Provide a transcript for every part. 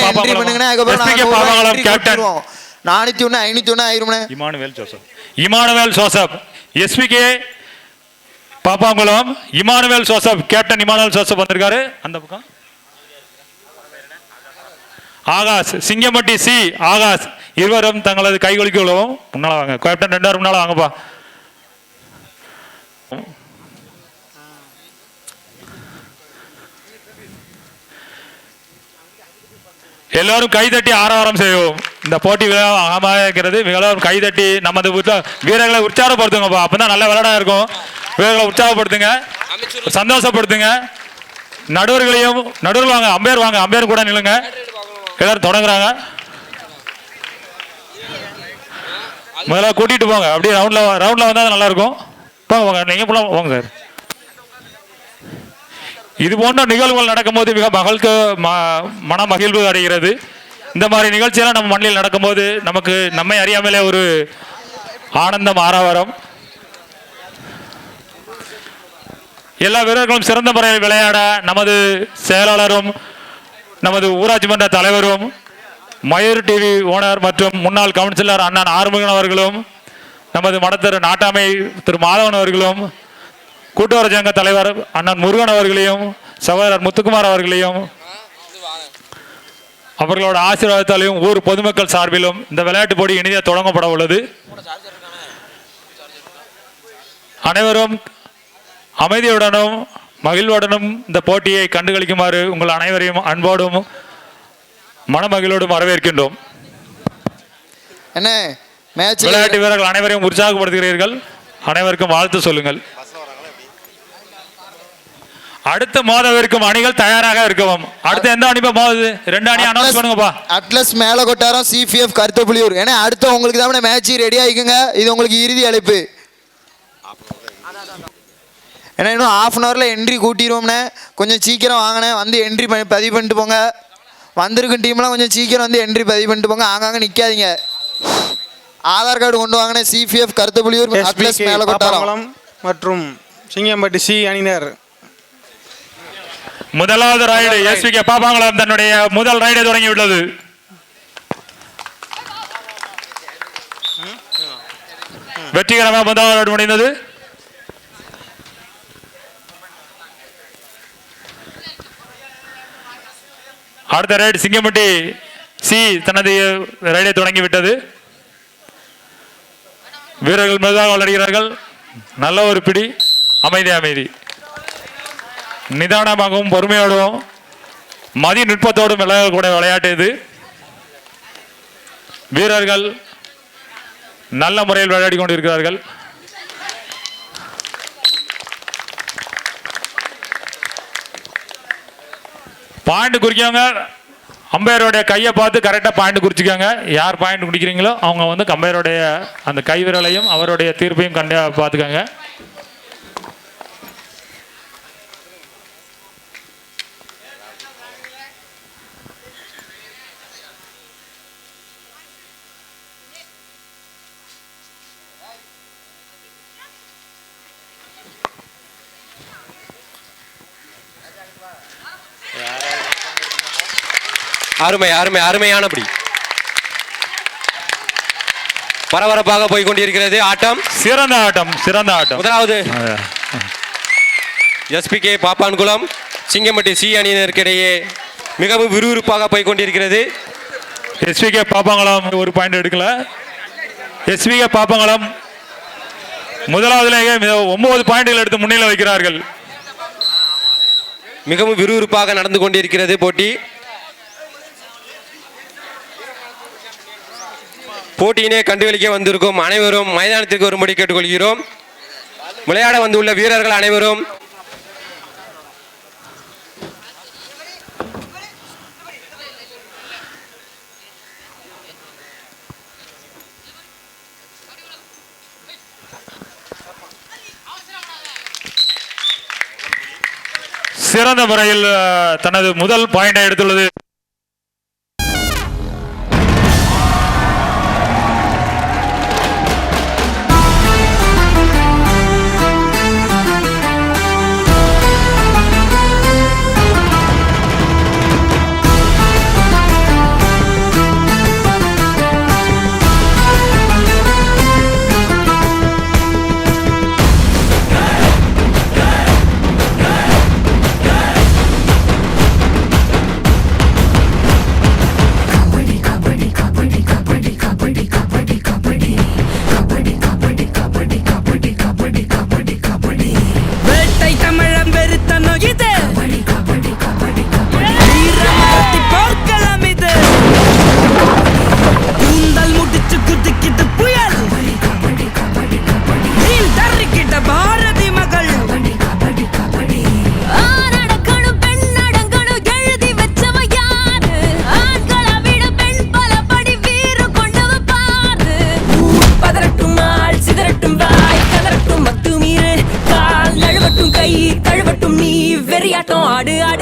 பாப்பாங்குளம். பண்ணுங்கண்ணே அதுக்கப்புறம் SPK நாங்க ஒரு பாப்பாங்குளம் entry captain. கொடுத்துருவோம். நானூத்தி ஒண்ணு ஐநூத்தி ஒண்ணு ஆயிரும்ண்ணே Emmanuel Joseph. Emmanuel Joseph. SPK Pappankulam. Emmanuel Joseph captain Emmanuel Joseph வந்திருக்காரு. அந்த பக்கம். ஆகாஷ் சிங்கம்பட்டி சி ஆகாஷ். இருவரும் தங்களது கைகொலிக்கு உள்ளவும் முன்னால வாங்க. கேப்டன் ரெண்டாயிரம் முன்னால வாங்கப்பா. எல்லோரும் கைதட்டி ஆரவாரம் செய்வோம். இந்த போட்டி விளையாடாம இருக்கிறது எல்லோரும் கைதட்டி நமது வீரர்களை உற்சாகப்படுத்துங்கப்பா. அப்பதான் நல்ல விளையாடா இருக்கும். வீரர்களை உற்சாகப்படுத்துங்க. சந்தோஷப்படுத்துங்க. நடுவர்களையும் நடுவர் வாங்க அம்பேர் வாங்க அம்பேர் கூட நில்லுங்க. எல்லாரும் தொடங்குறாங்க. முதல்ல கூட்டிட்டு போங்க. அப்படியே ரவுண்ட்ல ரவுண்ட்ல வந்தா நல்லா இருக்கும். போங்க போங்க. நீங்க போல போங்க சார். இது போன்ற நிகழ்வுகள் நடக்கும்போது மிக மகளுக்கு ம- மன மகிழ்வு அடைகிறது. இந்த மாதிரி நிகழ்ச்சியெல்லாம் நம்ம மண்ணில் நடக்கும்போது நமக்கு நம்மை அறியாமலே ஒரு ஆனந்தம் ஆரவாரம். எல்லா வீரர்களும் சிறந்த முறையில் விளையாட நமது செயலாளரும் நமது ஊராட்சி மன்ற தலைவரும் மயூர் டிவி ஓனர் மற்றும் முன்னாள் கவுன்சிலர் அண்ணன் ஆறுமுகன் அவர்களும் நமது மடத்தர் நாட்டாமை திரு மாதவன் அவர்களும் கூட்டுறவு சங்க தலைவர் அண்ணன் முருகன் அவர்களையும் சகோதரர் முத்துக்குமார் அவர்களையும் அவர்களோட ஆசீர்வாதத்தாலையும் ஊர் பொதுமக்கள் சார்பிலும் இந்த விளையாட்டு போட்டி இனிதே தொடங்கப்பட உள்ளது. அனைவரும் அமைதியுடனும் மகிழ்வுடனும் இந்த போட்டியை கண்டுகளிக்குமாறு உங்கள் அனைவரையும் அன்போடும் மனமகிழோடும் வரவேற்கின்றோம். என்ன? விளையாட்டு வீரர்கள் அனைவரையும் உற்சாகப்படுத்துகிறீர்கள். அனைவருக்கும் வாழ்த்து சொல்லுங்கள். அடுத்த மோதவிருக்கும் அணிகள் தயாராக இருக்கவும். அடுத்து எந்த அணி மோதுது? ரெண்டு அணி அனௌன்ஸ் பண்ணுங்கப்பா. அட்லஸ் மேல கொட்டாரம் சிபிஎஃப் கருத்தப்புலியூர். ஏன்னா அடுத்து உங்களுக்கு தான் மேட்ச் ரெடி ஆயிக்குங்க இது உங்களுக்கு இறுதி அழைப்பு. ஏன்னா இன்னும் ஆஃப் அன் ஹவரில் என்ட்ரி கூட்டிடுவோம்ண்ணே கொஞ்சம் சீக்கிரம் வாங்கினே வந்து என்ட்ரி பண்ணி பதிவு பண்ணிட்டு போங்க. வந்திருக்கும் டீம்லாம் கொஞ்சம் சீக்கிரம் வந்து என்ட்ரி பதிவு பண்ணிட்டு போங்க. ஆங்காங்க நிற்காதீங்க ஆதார் கார்டு கொண்டு வாங்கினேன் சிபிஎஃப் கருத்தப்புலியூர் அட்லஸ் மேல கொட்டாரம் மற்றும் சிங்கம்பட்டி சி அணியினர். முதலாவது ரைடு எஸ்பிகே பாப்பாங்குளம் தன்னுடைய முதல் ரைடை தொடங்கி விட்டது வெற்றிகரமாக முதலாவது ரைடு முடிந்தது. அடுத்த ரைடு சிங்கம்பட்டி சி தனது ரைடை தொடங்கி விட்டது வீரர்கள் மெதுவாக விளையாடுகிறார்கள் நல்ல ஒரு பிடி. அமைதி அமைதி. நிதானமாகவும் பொறுமையோடும் மதி நுட்பத்தோடும் விளையாடக்கூடிய விளையாட்டு இது. வீரர்கள் நல்ல முறையில் விளையாடி கொண்டிருக்கிறார்கள். பாயிண்ட் குறிக்கவங்க அம்பையருடைய கையை பார்த்து கரெக்டாக பாயிண்ட் குறிச்சிக்கோங்க. யார் பாயிண்ட் குடிக்கிறீங்களோ அவங்க வந்து கம்பையருடைய அந்த கை விரலையும் அவருடைய தீர்ப்பையும் கண்டு பார்த்துக்கோங்க. அருமை அருமை அருமையானபடி. பரபரப்பாக போய் கொண்டிருக்கிறது ஆட்டம். சிறந்த ஆட்டம் சிறந்த ஆட்டம். முதலாவது SP K Pappankulam Singampatti C அணியினருக்கிடையே மிகவும் விறுவிறுப்பாக போய் கொண்டிருக்கிறது எஸ்பி கே பாப்பாங்குளம் ஒரு பாயிண்ட் எடுக்கல. எஸ்பி கே பாப்பாங்குளம் முதலாவதுலேயே ஒன்பது பாயிண்டுகள் எடுத்து முன்னிலை வைக்கிறார்கள் மிகவும் விறுவிறுப்பாக நடந்து கொண்டிருக்கிறது போட்டி. போட்டியினை கண்டுகளிக்க வந்திருக்கும் அனைவரும் மைதானத்திற்கு வரும்படி கேட்டுக்கொள்கிறோம். விளையாட வந்துள்ள வீரர்கள் அனைவரும். சிறந்த முறையில் தனது முதல் பாயிண்டை எடுத்துள்ளது. i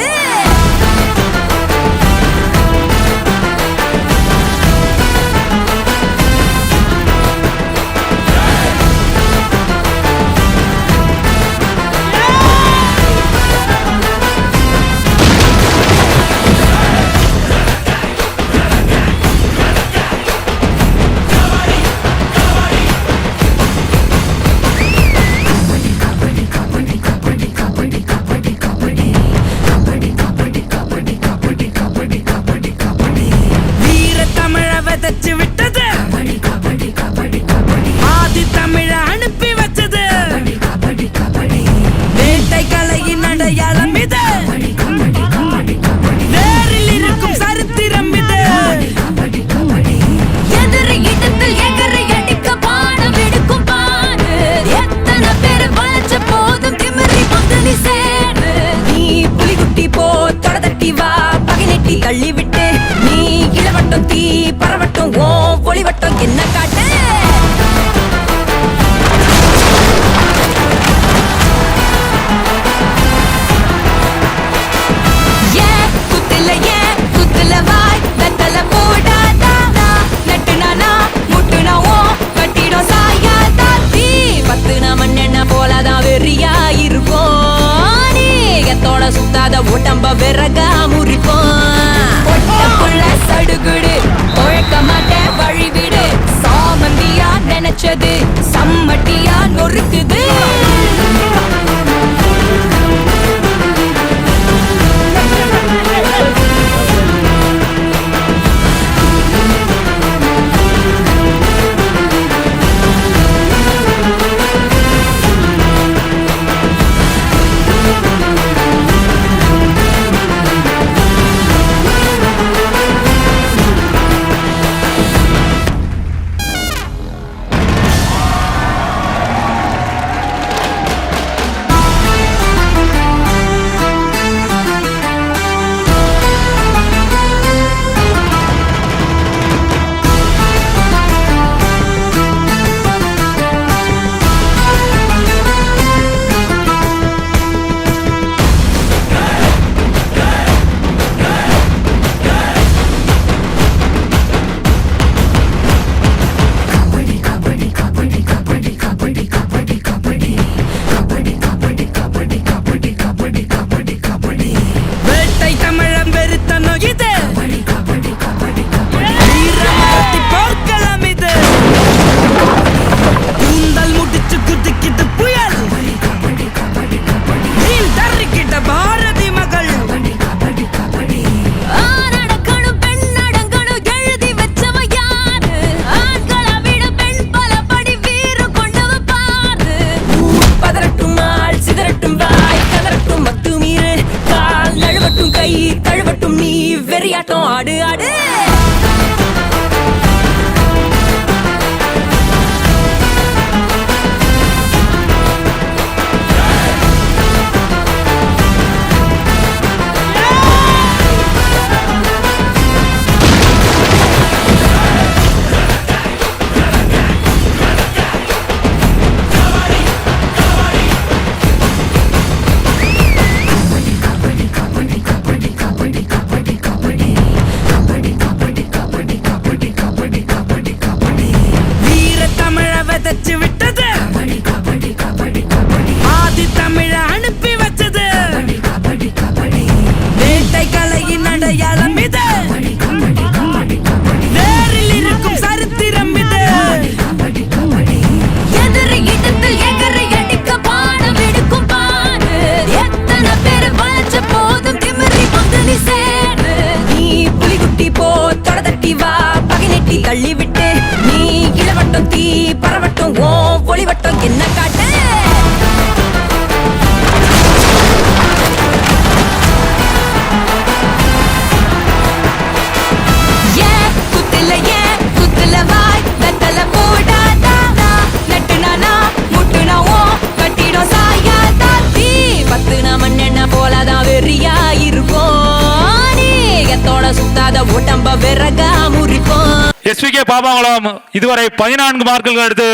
எஸ்பிகே பாப்பாங்குளம் இதுவரை பதினான்கு மார்க்குகள் எடுத்து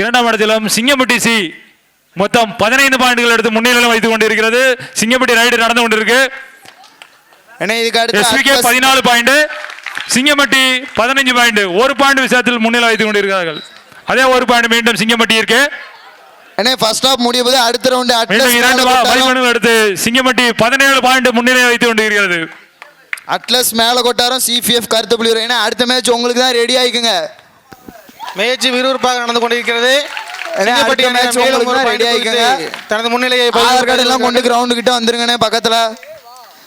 இரண்டாம் இடத்திலும் சிங்கம்பட்டி சி மொத்தம் பதினைந்து பாயிண்டுகள் எடுத்து முன்னிலையில் வைத்துக் கொண்டிருக்கிறது. சிங்கம்பட்டி ரைடு நடந்து கொண்டிருக்கு. அடுத்து பதினாலு பாயிண்ட் சிங்கம்பட்டி பதினஞ்சு பாயிண்ட். ஒரு பாயிண்ட் விஷயத்தில் முன்னிலை வைத்துக் கொண்டிருக்கிறார்கள். அதே ஒரு பாயிண்ட் மீண்டும் சிங்கம்பட்டி இருக்கு. ஃபர்ஸ்ட் ஹாஃப் முடிய போது அடுத்த ரவுண்டு இரண்டு மதிப்பெண்கள் எடுத்து சிங்கம்பட்டி பதினேழு பாயிண்ட் முன்னிலை வைத்துக் கொண்டிருக்கிறது. அட்லஸ் மேல கொட்டாரம் சிபிஎஃப் கருத்தப்புலியூர் ஏன்னா அடுத்த மேட்ச் உங்களுக்கு தான் ரெடி ஆயிக்குங்க மேட்ச் விறுவிறுப்பாக நடந்து கொண்டிருக்கிறது. குறித்து ஆயிக்கங்க. தனது முன்னிலையை ஆதார் கார்டு எல்லாம் கொண்டு கிரவுண்டு கிட்ட வந்துருங்கண்ணே பக்கத்துல.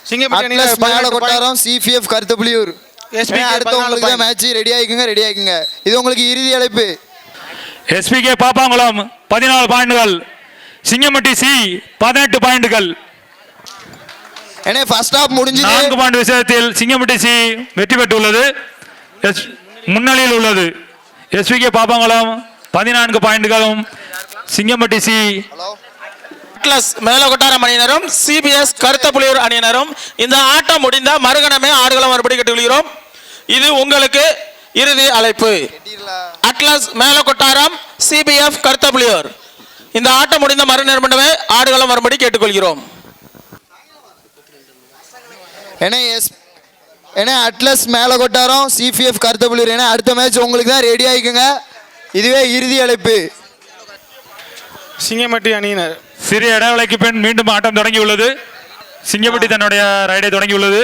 சிங்கப்பட்டி மேல. கொட்டாரம் சிபிஎஃப் SPK ஏன்னா அடுத்து உங்களுக்கு தான். மேட்ச் ரெடி ஆயிக்குங்க ரெடி ஆயிக்குங்க இது உங்களுக்கு இறுதி அழைப்பு. எஸ்பிகே பாப்பாங்குளம் பதினாலு பாயிண்டுகள் சிங்கம்பட்டி சி பதினெட்டு பாயிண்டுகள் ஏன்னா ஃபர்ஸ்ட் ஹாஃப் முடிஞ்சது. நான்கு பாயிண்ட் விஷயத்தில் சிங்கம்பட்டி சி வெற்றி பெற்றுள்ளது. எஸ் முன்னணியில் உள்ளது. எஸ்பிகே பாப்பாங்குளம் பதினான்கு பாயிண்டுகளும் சிங்கம்பட்டி சி அட்லஸ் மேலகொட்டாரம் அணியினரும் சிபிஎஸ் கருத்தப்புலியூர் அணியினரும் இந்த ஆட்டம் முடிந்த மறுகணமே ஆடுகளம் மறுபடி கட்டுகிறோம் இது உங்களுக்கு இறுதி அழைப்பு. அட்லஸ் மேலகொட்டாரம் சிபிஎஃப் கருத்தப்புலியூர் இந்த ஆட்டம் முடிந்த மறுநிர்மணமே ஆடுகளம் மறுபடி கேட்டுக்கொள்கிறோம். ஏன்னா எஸ் ஏன்னா அட்லஸ் மேல கொட்டாரம் சிபிஎஃப் கருத்தப்புலியூர் ஏன்னா அடுத்த மேட்ச் உங்களுக்கு தான் ரெடி ஆயிக்குங்க. இதுவே இறுதி அழைப்பு. சிங்கப்பட்டி அணியினர். சிறிய இடைவேளைக்கு பின் மீண்டும் ஆட்டம் தொடங்கியுள்ளது. சிங்கம்பட்டி தன்னுடைய ரைடை தொடங்கியுள்ளது.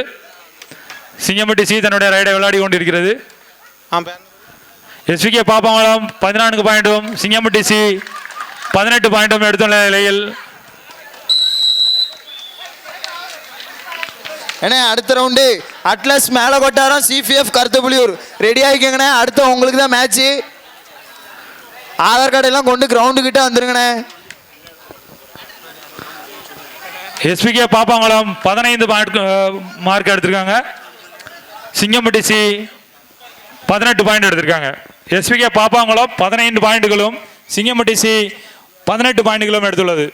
சிங்கம்பட்டி சி தன்னுடைய ரைடை விளையாடி கொண்டிருக்கிறது. எஸ்விகே பாப்பாங்குளம் பதினான்கு பாயிண்டும் சிங்கம்பட்டி சி பதினெட்டு பாயிண்டும் எடுத்துள்ள நிலையில் ஏன்னா அடுத்த ரவுண்டு அட்லஸ் மேல கொட்டாரம் சிபிஎஃப் கருத்தப்புலியூர் ரெடி ஆயிக்கங்கண்ணே. அடுத்த உங்களுக்கு தான் மேட்ச்சு ஆதார் கார்டு எல்லாம் கொண்டு கிரவுண்டு கிட்ட வந்துருங்கண்ணே. எஸ்பிகே பாப்பாங்குளம் பதினைந்து மார்க் மார்க் எடுத்திருக்காங்க. சிங்கம்பட்டி சி பதினெட்டு பாயிண்ட் எடுத்திருக்காங்க. எஸ்பிகே பாப்பாங்குளம் பதினைந்து பாயிண்டுகளும் சிங்கம்பட்டி சி பதினெட்டு பாயிண்டுகளும் எடுத்துள்ளது.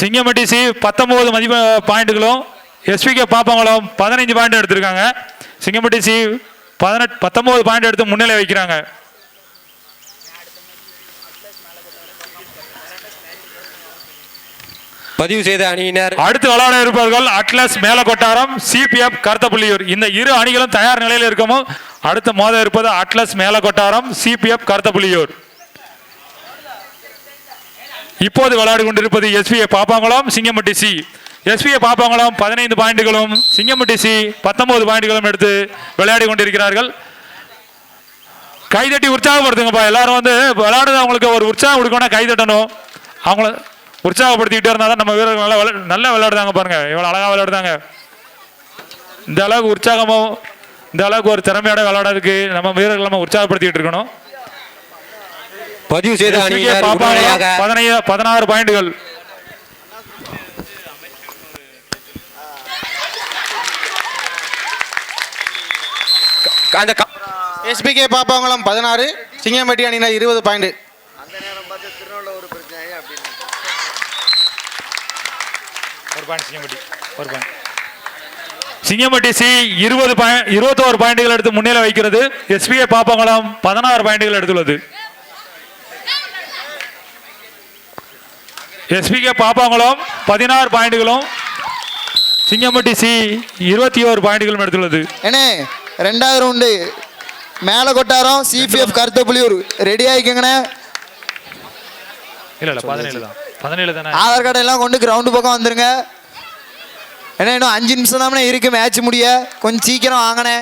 சிங்கம்பட்டி சி பத்தொன்பது மதிப்பு பாயிண்ட்டுகளும் எஸ்பிகே பாப்பாங்குளம் பதினைஞ்சு பாயிண்ட் எடுத்திருக்காங்க. சிங்கம்பட்டி சி பதினெட்டு பத்தொம்போது பாயிண்ட் எடுத்து முன்னிலை வைக்கிறாங்க. பதிவு செய்த அணியினர் அடுத்து விளையாட இருப்பவர்கள் அட்லஸ் மேலக்கொட்டாரம் சிபிஎஃப் கருத்தப்புள்ளியூர். இந்த இரு அணிகளும் தயார் நிலையில் இருக்கவும் அடுத்து மோத இருப்பது அட்லஸ் மேலக்கொட்டாரம் சிபிஎஃப் கருத்தப்புள்ளியூர். இப்போது விளையாடி கொண்டிருப்பது SPA Pappankulam Singampatti C. SPA Pappankulam பதினைந்து பாயிண்டுகளும் சிங்கம்பட்டி சி பத்தொன்பது பாயிண்டுகளும் எடுத்து விளையாடி கொண்டிருக்கிறார்கள். கைதட்டி உற்சாகப்படுத்துங்கப்பா. எல்லாரும் வந்து விளையாடுறது அவங்களுக்கு ஒரு உற்சாகம் கொடுக்கணும் கைதட்டணும். அவங்கள உற்சாகப்படுத்திக்கிட்டே இருந்தால் தான் நம்ம வீரர்கள் நல்லா விளை நல்லா விளையாடுதாங்க பாருங்க. எவ்வளோ அழகாக விளையாடுதாங்க. இந்த அளவுக்கு உற்சாகமும் இந்த அளவுக்கு ஒரு திறமையோட விளையாடுறதுக்கு நம்ம வீரர்கள் நம்ம உற்சாகப்படுத்திக்கிட்டு இருக்கணும். பதிவு செய்த பதினைந்து பதினாறு பாயிண்டுகள். அந்த எஸ்பிகே பாப்பாங்குளம் பதினாறு சிங்கம்பட்டி அணியினர் இருபது பாயிண்ட். பாயிண்ட் சிங்கம்பட்டி. ஒரு பாயிண்ட். சிங்கம்பட்டி சி இருபது பாயிண்ட் இருபத்தோரு பாயிண்டுகள் எடுத்து முன்னிலை வைக்கிறது. எஸ்பிஐ பாப்பாங்குளம் பதினாறு பாயிண்டுகள் எடுத்துள்ளது. எஸ்பிகே பாப்பாங்குளம் பதினாறு பாயிண்டுகளும் சிங்கம்பட்டி சி இருபத்தி ஓரு பாயிண்டுகளும் எடுத்துள்ளது. ஏண்ணே ரெண்டாவது ரவுண்டு. மேல கொட்டாரம் சிபிஎஃப் கருத்தப்புலியூர் ரெடி ஆயிக்கங்கண்ணே. இல்ல இல்ல பதினேழு தான். பதினேழு தானே? ஆதார் கார்டு எல்லாம் கொண்டு கிரவுண்டு பக்கம் வந்துருங்க. ஏன்னா இன்னும் அஞ்சு நிமிஷம் தானே இருக்கு மேட்ச் முடிய. கொஞ்சம் சீக்கிரம் வாங்கண்ணே.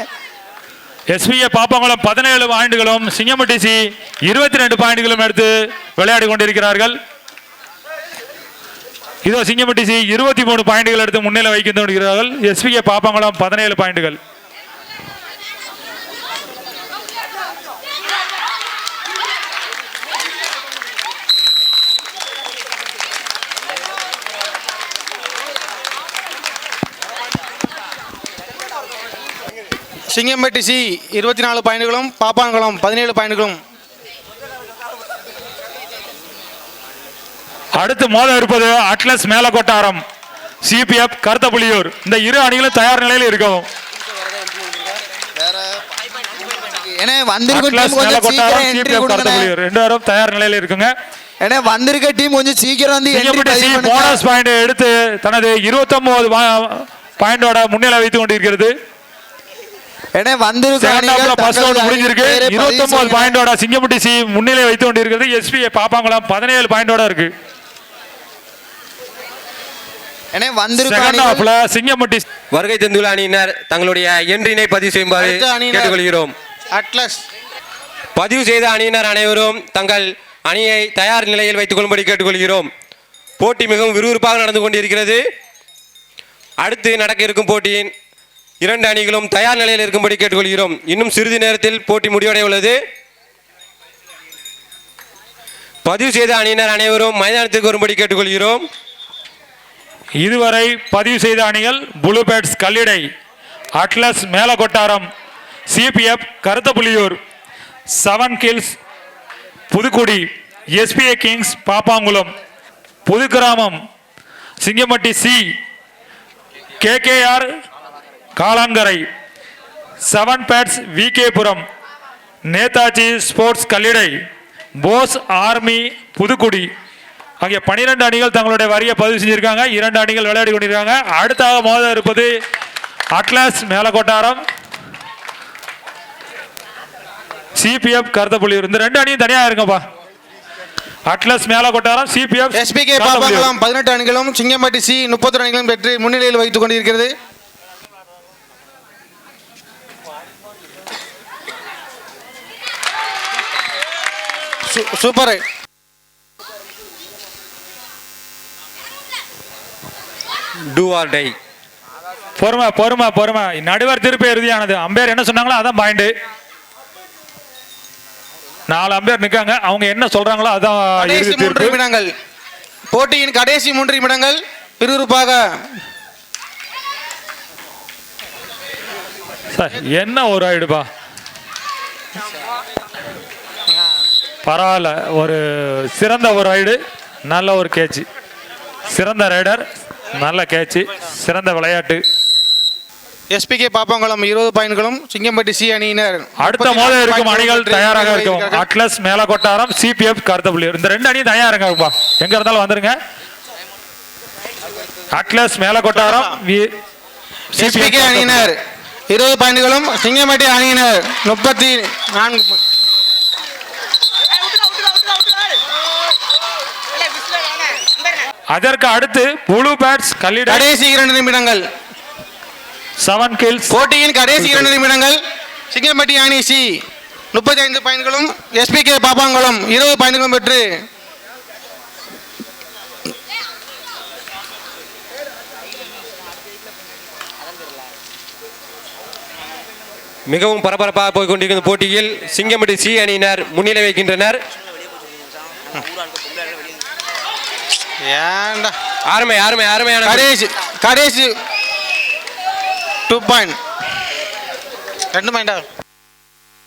எஸ்பிஏ பாப்பாங்குளம் பதினேழு பாயிண்டுகளும் சிங்கம்பட்டிசி இருபத்தி ரெண்டு பாயிண்டுகளும் எடுத்து விளையாடி கொண்டிருக்கிறார்கள். இதோ சிங்கம்பட்டிசி இருபத்தி மூணு பாயிண்டுகள் எடுத்து முன்னிலை வைக்கின்றார்கள் எஸ்பிஏ பாப்பாங்குளம் பதினேழு பாயிண்டுகள். சிங்கம்பட்டி சி இருபத்தி நாலு பாயிண்டுகளும் பாப்பாங்குளம் பதினேழு பாயிண்டுகளும். அடுத்து மோத இருப்பது அட்லஸ் மேல கொட்டாரம் சிபிஎஃப் கருத்தப்புலியூர். இந்த இரு அணிகளும் தயார் நிலையில் இருக்கவும். ரெண்டு பேரும் தயார் நிலையில் இருக்குங்க. ஏன்னா வந்திருக்க டீம் கொஞ்சம் சீக்கிரம் வந்து போனஸ் பாயிண்ட் எடுத்து தனது இருபத்தொன்பது பாயிண்டோட முன்னிலை வைத்துக் கொண்டிருக்கிறது. ஏன்னா வந்திருக்க செகண்ட் அணிகள் ஹாஃப்ல ஃபர்ஸ்ட் தங்களது ரவுண்ட் முடிஞ்சிருக்கு. அணியின் பெயரை பதிவு இருபத்தொன்பது செய்யுங்க. பாயிண்டோட சிங்கப்பட்டி சி முன்னிலை வைத்துக் கொண்டிருக்கிறது. எஸ்பி பாப்பாங்குளம் பதினேழு பாயிண்டோட இருக்கு. சிங்கப்பட்டி வருகை தந்துள்ள அணியினர் தங்களுடைய என்ட்ரினை பதிவு செய்யுமாறு. கேட்டுக்கொள்கிறோம். அட்லஸ். பதிவு செய்த அணியினர் அனைவரும் தங்கள் அணியை தயார் நிலையில் வைத்துக் கொள்ளும்படி கேட்டுக்கொள்கிறோம். போட்டி மிகவும் விறுவிறுப்பாக நடந்து கொண்டிருக்கிறது. அடுத்து நடக்க இருக்கும் போட்டியின் இரண்டு அணிகளும் தயார் நிலையில் இருக்கும்படி கேட்டுக்கொள்கிறோம். இன்னும் சிறிது நேரத்தில் போட்டி முடிவடைய உள்ளது பதிவு செய்த அணியினர் அனைவரும் மைதானத்திற்கு வரும்படி கேட்டுக்கொள்கிறோம். இதுவரை பதிவு செய்த அணிகள் blue bats Kallidai Atlas Melakottaram CBF Karuthapuliyur seven hills Pudukudi SPA kings Pappankulam Pudukiramam Singamatti C KKR Kalangarai seven bats VK Puram Netaji sports Kallidai Bose army Pudukudi. ஆகிய பனிரெண்டு அணிகள் தங்களுடைய வரியை பதிவு செஞ்சிருக்காங்க. இரண்டு அணிகள் விளையாடி கொண்டிருக்காங்க. அடுத்தாக மோத இருப்பது அட்லாஸ் மேலக்கோட்டாரம். சிபிஎஃப் கருத்தப்புள்ளியூர் இந்த ரெண்டு அணியும் தனியாக இருங்கப்பா. அட்லஸ் மேலக்கோட்டாரம் சிபிஎஃப் எஸ்பிகே பதினெட்டு அணிகளும் சிங்கம்பட்டி சி முப்பத்தொரு அணிகளும் பெற்று முன்னிலையில் வைத்துக் கொண்டிருக்கிறது. சூப்பர். டூ ஆர் டை பொறுமை பொறுமை பொறுமை. நடுவர் திருப்பி இறுதியானது. அம்பேர் என்ன சொன்னாங்களோ அதான் பாயிண்ட் நாலு அம்பேர் நிற்காங்க அவங்க என்ன சொல்றாங்களோ அதான் மூன்று நிமிடங்கள். போட்டியின் கடைசி மூன்று நிமிடங்கள். விறுவிறுப்பாக. சார் என்ன ஒரு ரைடுப்பா பரவாயில்ல. ஒரு சிறந்த ஒரு ரைடு நல்ல ஒரு கேட்ச் சிறந்த ரைடர் நல்ல கேட்ச் சிறந்த விளையாட்டு. எஸ்பிகே பாப்பாங்குளம் இருபது பாயிண்ட்களும் சிங்கம்பட்டி சி அணியினர் அடுத்த மோத இருக்கும் அணிகள் தயாராக இருக்கும். அட்லஸ் மேலக்கொட்டாரம் சிபிஎஃப் கருத்தப்புள்ளியூர் இந்த ரெண்டு அணியும் தயாராங்கப்பா எங்க இருந்தாலும் வந்துருங்க. அட்லஸ் மேலக்கொட்டாரம் வி- எஸ்பிகே அணியினர். இருபது பாயிண்ட்களும் சிங்கம்பட்டி அணியினர். முப்பத்தி நான்கு அதற்கு அடுத்து ப்ளூ பேட்ஸ் கல்லிடை கடைசி இரண்டு நிமிடங்கள். செவன் கில்ஸ் போட்டியின் கடைசி இரண்டு நிமிடங்கள். சிங்கம்பட்டி அணி சி. முப்பத்தி ஐந்து பாயிண்ட்களும் எஸ்பிகே பாப்பாங்குளம் இருபது பாயிண்ட்களும் பெற்று மிகவும் பரபரப்பாக போய் கொண்டிருக்கும் போட்டியில் சிங்கம்பட்டி சி அணியினர் முன்னிலை வைக்கின்றனர் ஏன்டா அருமை அருமை அருமையான கடைசி கடைசி டூ பாயிண்ட் ரெண்டு பாயிண்டா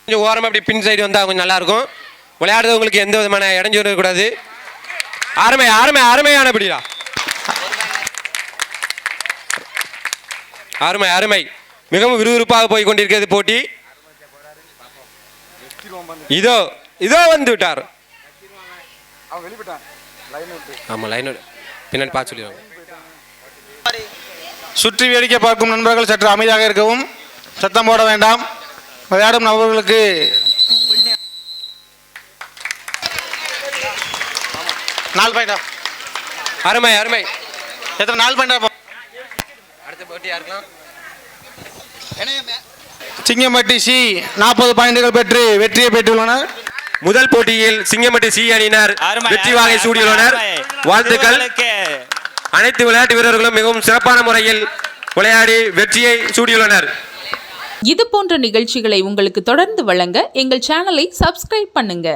கொஞ்சம் ஓரமாக அப்படி பின் சைடு வந்தால் கொஞ்சம் நல்லா இருக்கும் விளையாடுறவங்களுக்கு எந்த விதமான இடைஞ்சலும் இருக்கக்கூடாது அருமை அருமை அருமையானபடியா அருமை அருமை மிகவும் விறுவிறுப்பாக போய் கொண்டிருக்கிறது போட்டி. இதோ இதோ வந்து விட்டார். ஆமாம் லைன் பின்னாடி பார்த்து சொல்லிடுவாங்க. சுற்றி வேடிக்கை பார்க்கும் நண்பர்கள் சற்று அமைதியாக இருக்கவும் சத்தம் போட வேண்டாம். விளையாடும் நபர்களுக்கு நாலு பாயிண்டா அருமை அருமை. எத்தனை நாலு பாயிண்டா அடுத்த போட்டி யாருக்கலாம் சிங்கம்பட்டி சி நாற்பது பாயிண்டுகள் பெற்று வெற்றியை பெற்றுள்ளனர். முதல் போட்டியில் சிங்கம்பட்டி சி அணியினர் வெற்றி வாகை சூடியுள்ளனர். வாழ்த்துக்கள். அனைத்து விளையாட்டு வீரர்களும் மிகவும் சிறப்பான முறையில் விளையாடி வெற்றியை சூடியுள்ளனர் இது போன்ற நிகழ்ச்சிகளை உங்களுக்கு தொடர்ந்து வழங்க எங்கள் சேனலை சப்ஸ்கிரைப் பண்ணுங்க.